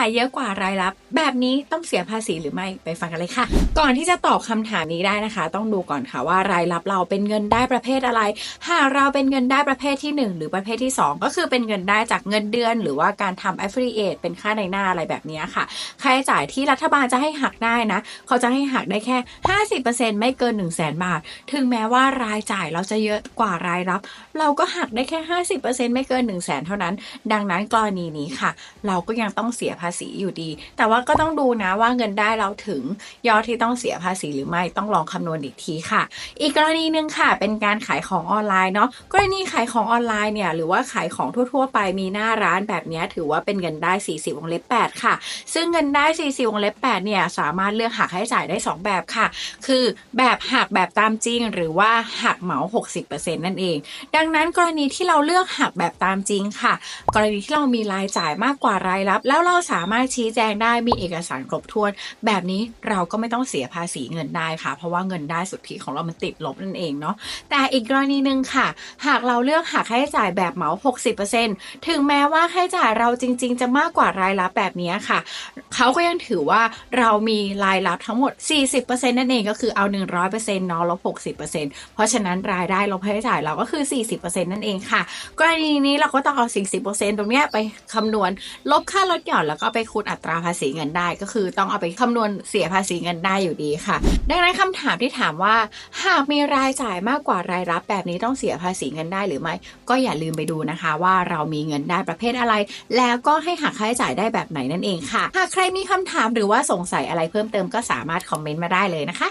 ายเยอะกว่ารายรับ แบบนี้ต้องเสียภาษีหรือไม่ไปฟังกันเลยค่ะ ก่อนที่จะตอบคำถามนี้ได้นะคะ ต้องดูก่อนค่ะว่ารายรับเราเป็นเงินได้ประเภทอะไร หากเราเป็นเงินได้ประเภทที่ 1 หรือประเภทที่ 2 ก็คือเป็นเงินได้จากเงินเดือน หรือว่าการทำ affiliate เป็นค่าในหน้าอะไรแบบนี้ค่ะค่าใช้จ่ายที่รัฐบาลจะให้หักได้นะ เขาจะให้หักได้แค่ 50%ไม่เกิน 1 0 0 0 0แบาท ถึงแม้ว่ารายจ่ายเราจะเยอะกว่ารายรับ เราก็หักได้แค่ 50%ไม่เกิน 1 0 0 0 0แเท่านั้น ดังนั้นกรณีนี้ค่ะ เราก็ยังต้องเสียภาษีอยู่ดี แต่ว่าก็ต้องดูนะว่าเงินได้เราถึงยอดที่ต้องเสียภาษีหรือไม่ต้องลองคำนวณอีกทีค่ะ อีกกรณีหนึ่งค่ะ เป็นการขายของออนไลน์เนาะกรณีขายของออนไลน์เนี่ยหรือว่าขายของทั่วๆ ไปมีหน้าร้านแบบนี้ถือว่าเป็นเงินได้ 40วงเล็บ8ค่ะ ซึ่งเงินได้ 40วงเล็บ8เนี่ยสามารถเลือกหักค่าใช้จ่ายได้ 2 แบบค่ะ คือแบบหักแบบตามจริง หรือว่าหักเหมา 60%นั่นเอง ดังนั้นกรณีที่เราเลือกหักแบบตามจริงค่ะ กรณีที่เรามีรายจ่ายมากกว่ารายรับ แล้วเราสามารถชี้แจงได้มีเอกสารครบถ้วน แบบนี้เราก็ไม่ต้องเสียภาษีเงินได้ค่ะ เพราะว่าเงินได้สุทธิของเรามันติดลบนั่นเองเนาะแต่อีกกรณีหนึ่งค่ะ หากเราเลือกหักค่าใช้จ่ายแบบเหมา 60%ถึงแม้ว่าค่าใช้จ่ายเราจริง ๆ จะมากกว่ารายรับแบบนี้ค่ะเขาก็ยังถือว่าเรามีรายรับทั้งหมด 40%นั่นเองก็คือเอา 100%เนาะลบ60%เพราะฉะนั้นรายได้ลบค่าใช้จ่ายเราก็คือ 40%นั่นเองค่ะ กรณีนี้เราก็ต้องเอา 40%ตรงเนี้ยไปคำนวณลบค่าลดหย่อนแล้วก็ไปคูณอัตราภาษีเงินได้ ก็คือต้องเอาไปคำนวณเสียภาษีเงินได้อยู่ดีค่ะ ดังนั้นคำถามที่ถามว่า หากมีรายจ่ายมากกว่ารายรับแบบนี้ต้องเสียภาษีเงินได้หรือไม่ก็อย่าลืมไปดูนะคะ ว่าเรามีเงินได้ประเภทอะไร แล้วก็ให้หักค่าใช้จ่ายได้แบบไหนนั่นเองค่ะ หากใครมีคำถามหรือว่าสงสัยอะไรเพิ่มเติมก็สามารถคอมเมนต์มาได้เลยนะคะ